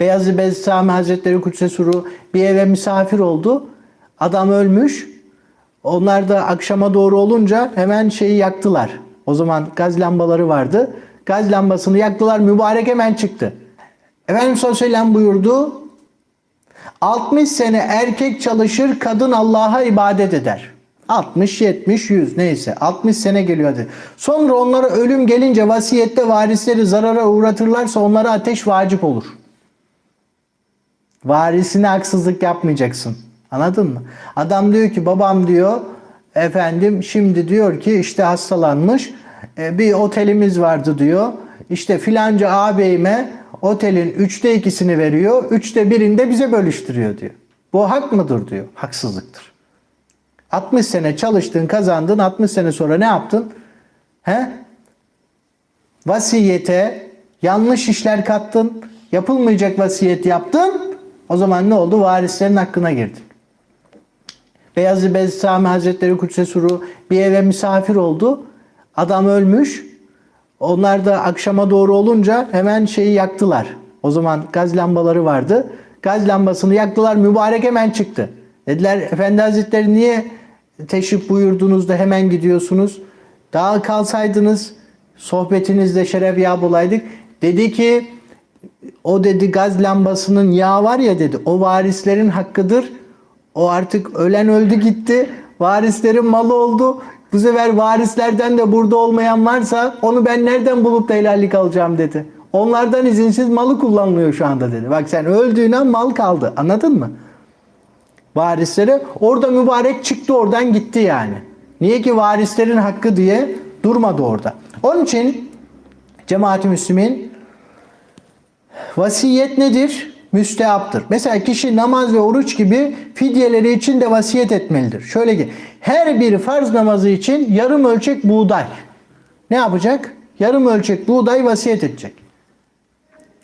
Beyazı Bestami Hazretleri Kudüs'e Suru bir eve misafir oldu. Adam ölmüş. Onlar da akşama doğru olunca hemen şeyi yaktılar. O zaman gaz lambaları vardı. Gaz lambasını yaktılar. Mübarek hemen çıktı. Efendimiz sallallahu aleyhi ve sellem buyurdu. 60 sene erkek çalışır, kadın Allah'a ibadet eder. 60, 70, 100 neyse 60 sene geliyor hadi. Sonra onlara ölüm gelince vasiyette varisleri zarara uğratırlarsa onlara ateş vacip olur. Varisine haksızlık yapmayacaksın. Anladın mı? Adam diyor ki babam diyor efendim şimdi diyor ki işte hastalanmış e, bir otelimiz vardı diyor. İşte filanca ağabeyime otelin üçte ikisini veriyor. Üçte birinde bize bölüştürüyor diyor. Bu hak mıdır diyor. Haksızlıktır. 60 sene çalıştın kazandın 60 sene sonra ne yaptın? He? Vasiyete yanlış işler kattın. Yapılmayacak vasiyet yaptın. O zaman ne oldu? Varislerin hakkına girdin. Beyazı Bestami Hazretleri Kudüs'e Suru bir eve misafir oldu. Adam ölmüş. Onlar da akşama doğru olunca hemen şeyi yaktılar. O zaman gaz lambaları vardı. Gaz lambasını yaktılar. Mübarek hemen çıktı. Dediler Efendi Hazretleri niye teşrif buyurdunuz da hemen gidiyorsunuz? Daha kalsaydınız sohbetinizde şeref yağ bulaydık. Dedi ki o dedi gaz lambasının yağı var ya dedi. O varislerin hakkıdır. O artık ölen öldü gitti. Varislerin malı oldu. Bu sefer varislerden de burada olmayan varsa onu ben nereden bulup da helallik alacağım dedi. Onlardan izinsiz malı kullanılıyor şu anda dedi. Bak sen öldüğün an mal kaldı. Anladın mı? Varislere orada mübarek çıktı oradan gitti yani. Niye ki varislerin hakkı diye durmadı orada. Onun için cemaat-i müslümin Vasiyet nedir? Müstehaptır. Mesela kişi namaz ve oruç gibi fidyeleri için de vasiyet etmelidir. Şöyle ki her bir farz namazı için yarım ölçek buğday. Ne yapacak? Yarım ölçek buğday vasiyet edecek.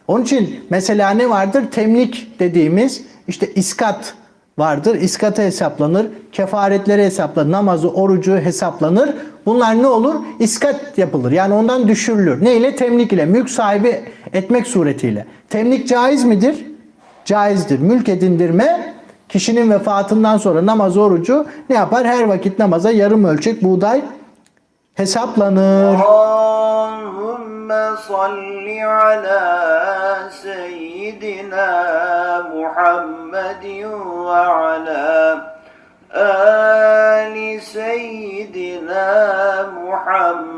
Onun için mesela ne vardır? Temlik dediğimiz işte iskat vardır. İskata hesaplanır. Kefaretleri hesaplanır. Namazı, orucu hesaplanır. Bunlar ne olur? İskat yapılır. Yani ondan düşürülür. Ne ile? Temlik ile. Mülk sahibi etmek suretiyle. Temlik caiz midir? Caizdir. Mülk edindirme kişinin vefatından sonra namaz, orucu ne yapar? Her vakit namaza yarım ölçek buğday hesaplanır. اللهم صل على سيدنا محمد وعلى آل سيدنا محمد